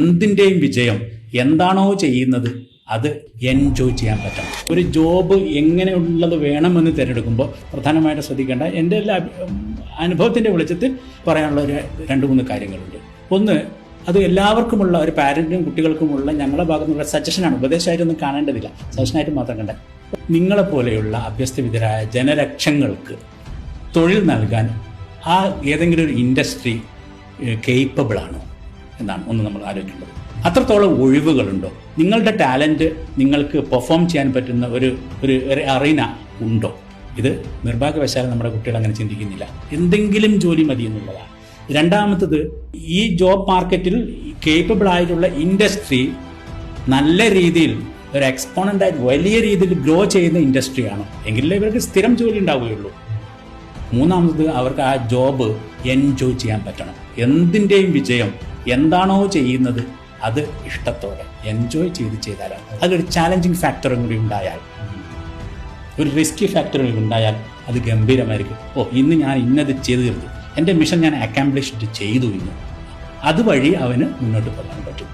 എന്തിന്റെയും വിജയം എന്താണോ ചെയ്യുന്നത് അത് എൻജോയ് ചെയ്യാൻ പറ്റണം. ഒരു ജോബ് എങ്ങനെയുള്ളത് വേണമെന്ന് തിരഞ്ഞെടുക്കുമ്പോൾ പ്രധാനമായിട്ട് ശ്രദ്ധിക്കേണ്ട എന്റെ എല്ലാ അനുഭവത്തിന്റെ വെളിച്ചത്തിൽ പറയാനുള്ള ഒരു രണ്ട് മൂന്ന് കാര്യങ്ങളുണ്ട്. ഒന്ന് അത് എല്ലാവർക്കുമുള്ള ഒരു പാരന്റിനും കുട്ടികൾക്കുമുള്ള ഞങ്ങളെ ഭാഗത്തു നിന്നുള്ള സജഷനാണ്. ഉപദേശമായിട്ടൊന്നും കാണേണ്ടതില്ല. സജഷനായിട്ട് മാത്രം കണ്ട. നിങ്ങളെപ്പോലെയുള്ള അഭ്യസ്തവിധരായ ജനലക്ഷങ്ങൾക്ക് തൊഴിൽ നൽകാൻ ആ ഏതെങ്കിലും ഒരു ഇൻഡസ്ട്രി കേപ്പബിൾ ആണോ? എന്നാണ് ഒന്ന് നമ്മൾ ആലോചിക്കേണ്ടത്. അത്രത്തോളം ഒഴിവുകളുണ്ടോ? നിങ്ങളുടെ ടാലന്റ് നിങ്ങൾക്ക് പെർഫോം ചെയ്യാൻ പറ്റുന്ന ഒരു ഒരു അറീന ഉണ്ടോ? ഇത് നിർഭാഗ്യവശാൽ നമ്മുടെ കുട്ടികൾ അങ്ങനെ ചിന്തിക്കുന്നില്ല. എന്തെങ്കിലും ജോലി മതി എന്നുള്ളതാണ്. രണ്ടാമത്തത് ഈ ജോബ് മാർക്കറ്റിൽ കേപ്പബിൾ ആയിട്ടുള്ള ഇൻഡസ്ട്രി നല്ല രീതിയിൽ ഒരു എക്സ്പോണന്റ് ആയി വലിയ രീതിയിൽ ഗ്രോ ചെയ്യുന്ന ഇൻഡസ്ട്രിയാണ് എങ്കിലേ ഇവർക്ക് സ്ഥിരം ജോലി ഉണ്ടാവുകയുള്ളൂ. മൂന്നാമത് അവർക്ക് ആ ജോബ് എൻജോയ് ചെയ്യാൻ പറ്റണം. എന്തിന്റെയും വിജയം എന്താണോ ചെയ്യുന്നത് അത് ഇഷ്ടത്തോടെ എൻജോയ് ചെയ്ത് ചെയ്താൽ അതിലൊരു ചാലഞ്ചിങ് ഫാക്ടറും കൂടി ഉണ്ടായാൽ ഒരു റിസ്കി ഫാക്ടറും കൂടി ഉണ്ടായാൽ അത് ഗംഭീരമായിരിക്കും. ഓ ഇന്ന് ഞാൻ ഇന്നത് ചെയ്തു തീർത്തു എന്റെ മിഷൻ ഞാൻ അക്കാംപ്ലിഷ്ഡ് ചെയ്തു ഇന്ന്. അതുവഴി അവന് മുന്നോട്ട് പോകാൻ പറ്റും.